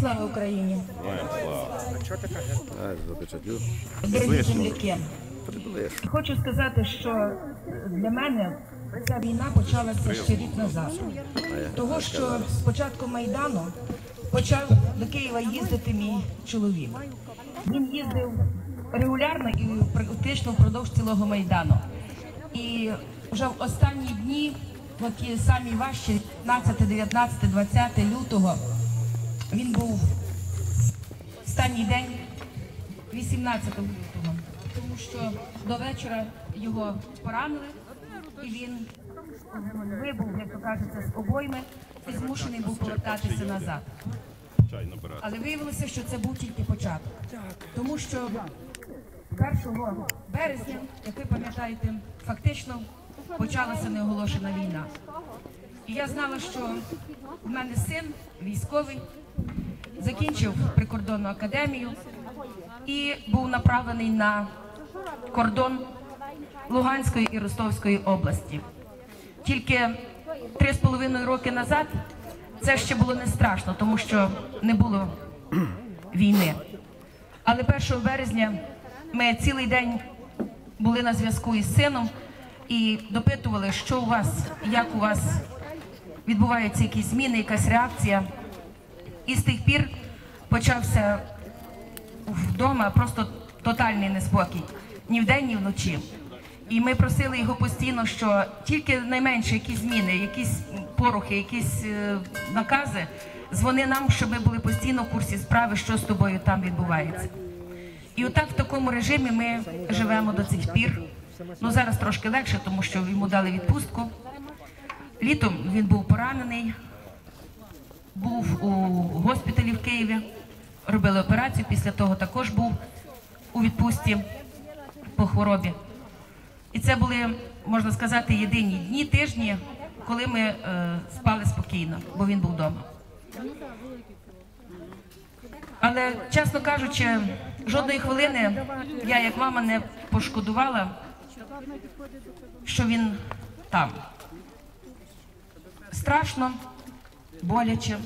Слава Україні! Дорогі земляки! Хочу сказати, що для мене ця війна почалася ще рік назад. Того, що з початку Майдану почав до Києва їздити мій чоловік. Він їздив регулярно і практично впродовж цілого Майдану. І вже в останні дні, ті самі важчі, 15, 19, 20 лютого, він був останній день 18 лютого, тому що до вечора його поранили, і він вибув, як то кажеться, з обойми і змушений був повертатися назад. Але виявилося, що це був тільки початок. Тому що 1 березня, як ви пам'ятаєте, фактично почалася неоголошена війна. І я знала, що в мене син військовий, закінчив прикордонну академію і був направлений на кордон Луганської і Ростовської області. Тільки три з половиною роки назад це ще було не страшно, тому що не було війни. Але 1 березня ми цілий день були на зв'язку із сином і допитували, що у вас, як у вас відбуваються якісь зміни, якась реакція. І з тих пір почався вдома просто тотальний неспокій ні вдень, ні вночі. І ми просили його постійно, що тільки найменше якісь зміни, якісь порухи, якісь е, накази, дзвони нам, щоб ми були постійно в курсі справи, що з тобою там відбувається. І отак в такому режимі ми живемо до цих пір. Ну зараз трошки легше, тому що йому дали відпустку. Літом він був поранений, був у госпіталі в Києві, робили операцію. Після того також був у відпустці по хворобі. І це були, можна сказати, єдині дні, тижні, коли ми е, спали спокійно, бо він був вдома. Але, чесно кажучи, жодної хвилини я, як мама, не пошкодувала, що він там. Страшно, боляче.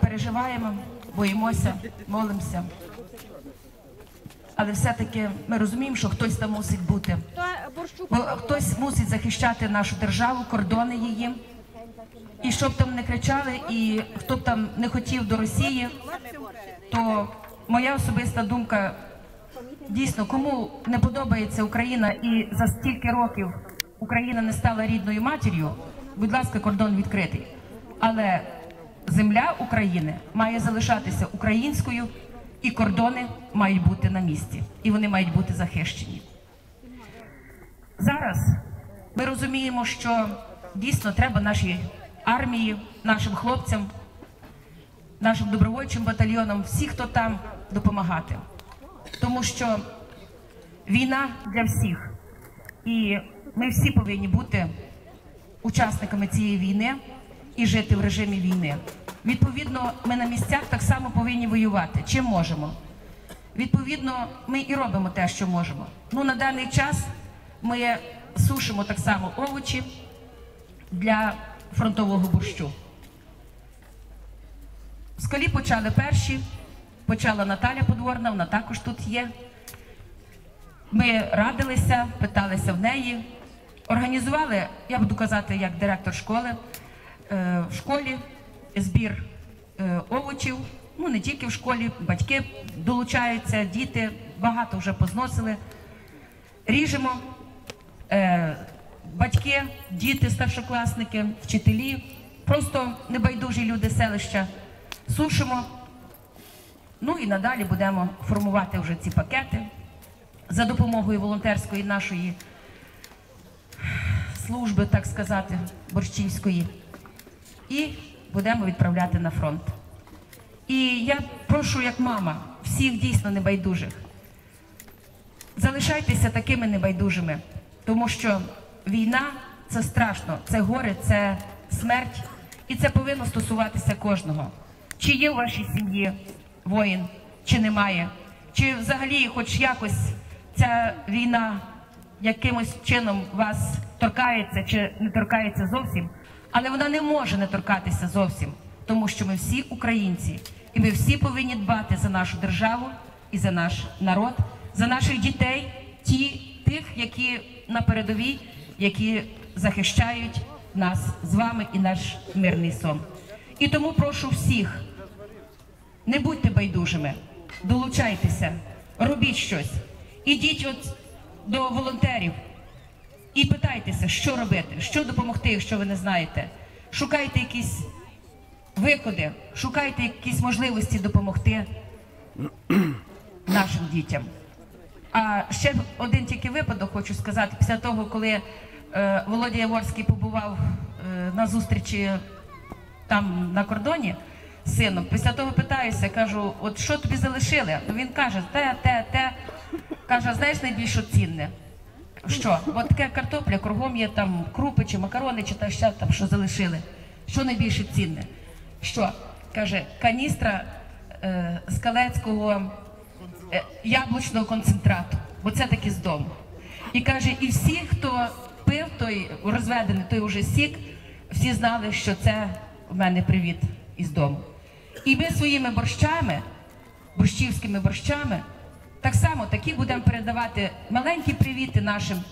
Переживаємо, боїмося, молимося. Але все-таки ми розуміємо, що хтось там мусить бути. Бо хтось мусить захищати нашу державу, кордони її. І щоб там не кричали, і хто б там не хотів до Росії, то моя особиста думка дійсно, кому не подобається Україна і за стільки років Україна не стала рідною матір'ю, будь ласка, кордон відкритий. Але земля України має залишатися українською, і кордони мають бути на місці, і вони мають бути захищені. Зараз ми розуміємо, що дійсно треба нашій армії, нашим хлопцям, нашим добровольчим батальйонам, всі, хто там, допомагати. Тому що війна для всіх. І ми всі повинні бути учасниками цієї війни і жити в режимі війни. Відповідно, ми на місцях так само повинні воювати. Чим можемо? Відповідно, ми і робимо те, що можемо. Ну, на даний час ми сушимо так само овочі для фронтового борщу. Скалі почали перші, почала Наталя Подворна, вона також тут є. Ми радилися, питалися в неї, організували, я буду казати, як директор школи, е, в школі збір е, овочів. Ну не тільки в школі, батьки долучаються, діти багато вже позносили. Ріжемо е, батьки, діти, старшокласники, вчителі, просто небайдужі люди селища. Сушимо. Ну і надалі будемо формувати вже ці пакети за допомогою волонтерської нашої служби, так сказати, борщівської. І будемо відправляти на фронт. І я прошу, як мама, всіх дійсно небайдужих. Залишайтеся такими небайдужими, тому що війна це страшно, це горе, це смерть, і це повинно стосуватися кожного. Чи є у вашій сім'ї воїн, чи немає, чи взагалі, хоч якось ця війна якимось чином вас торкається чи не торкається зовсім, Але вона не може не торкатися зовсім, тому що ми всі українці, і ми всі повинні дбати за нашу державу і за наш народ, за наших дітей, ті, тих, які на передовій, які захищають нас з вами і наш мирний сон. І тому прошу всіх, не будьте байдужими, долучайтеся, робіть щось, ідіть от до волонтерів і питайтеся, що робити, що допомогти, якщо ви не знаєте. Шукайте якісь виходи, шукайте якісь можливості допомогти нашим дітям. А ще один тільки випадок хочу сказати. Після того, коли е, Володя Яворський побував е, на зустрічі там на кордоні з сином, після того питаюся, кажу, от що тобі залишили? Він каже, те, те, те. Каже, знаєш найбільш цінне? Що? От таке картопля, кругом є там крупи чи макарони, чи та ще там що залишили. Що найбільше цінне? Що? Каже, каністра е, скалецького е, яблучного концентрату, бо це таки з дому. І каже, і всі, хто пив той розведений, той уже сік, всі знали, що це в мене привіт із дому. І ми своїми борщами, борщівськими борщами, так само такі будемо передавати маленькі привіти нашим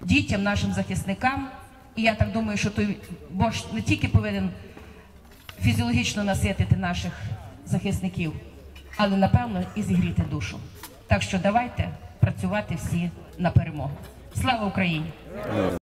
дітям, нашим захисникам. І я так думаю, що той борщ не тільки повинен фізіологічно наситити наших захисників, але напевно і зігріти душу. Так що давайте працювати всі на перемогу. Слава Україні!